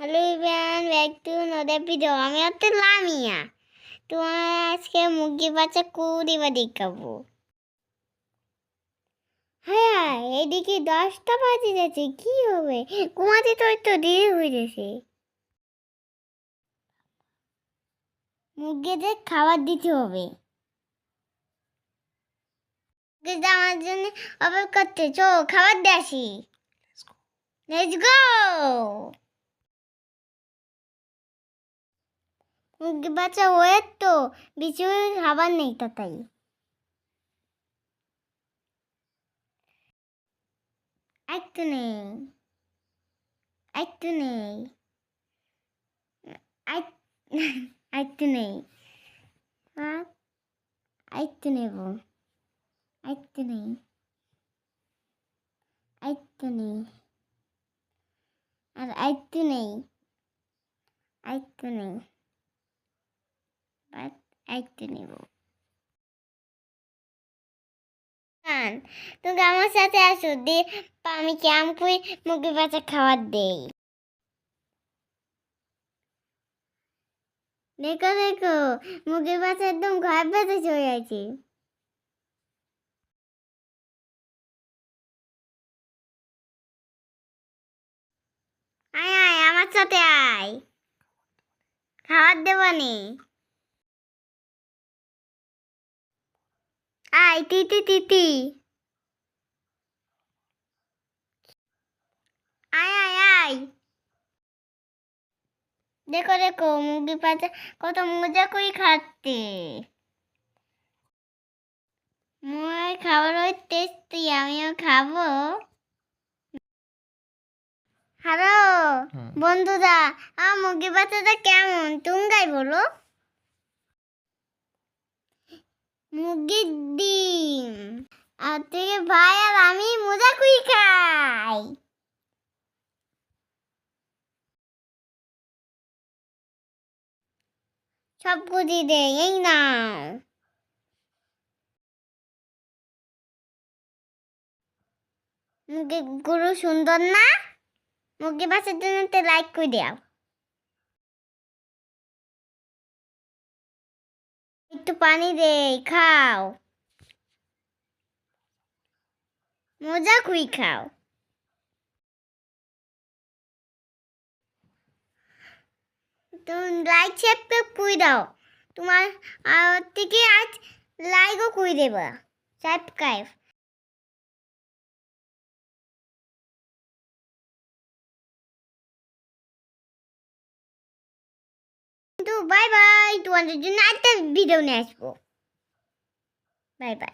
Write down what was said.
Hello Ivan back to নদের video আমি হচ্ছে লামিয়া। তোমার আজকে মুরগি বাচ্চা কুড়ি বা দেখাবো। হ্যাঁ এদিকে দশটা বাজে যাচ্ছে। কি হবে? ঘুমাতে তো একটু দেরি হয়ে গেছে মুরগিদের খাবার দিতে হবে। মুরগিদের আমার জন্য অপেক্ষা করতে। চো খাবার দিয়ে আসি। লেটস গো মুরগি বাচ্চা ওয়েট তো বিচুর খাবার নেই তাই একটু নেই একটু নেই একটু নেই আর একটু নেব একটু নেই একটু নেই আর একটু নেই একটু নেই একটু নেব। তুমি আমার সাথে আসো দিয়ে আমি ক্যাম্প মুরগি বাচ্চা খাবার দেই। দেখো দেখো একদম ঘর বেঁচে চলে আছে আয় আয়, আমার সাথে আয়। খাবার দেবানি আয় তিতি তিতি আয় আয় আয় দেখো দেখো মুরগি পাতা কত মজা করে খাচ্ছে মোর খাবার ওই টেস্টি আমিও খাব হ্যালো। বন্ধুরা আমার মুরগি বাচ্চাটা কেমন? তুঙ্গাই বলো। মুরগির ডিম। আর থেকে ভাই আর আমি মজা করে খাই। সব কুচি দে, এই নাও। মুরগি গুরু সুন্দর না? মুরগি বাচ্চার জন্য লাইক করে দাও। একটু পানি দে, খাও। মজা খুই খাও। লাইক কুই দাও। তোমার থেকে আজ লাইকও কুই দেবা। Subscribe কিন্তু বাই বাই তোমাদের জন্য একটা ভিডিও নিয়ে আসবো বাই বাই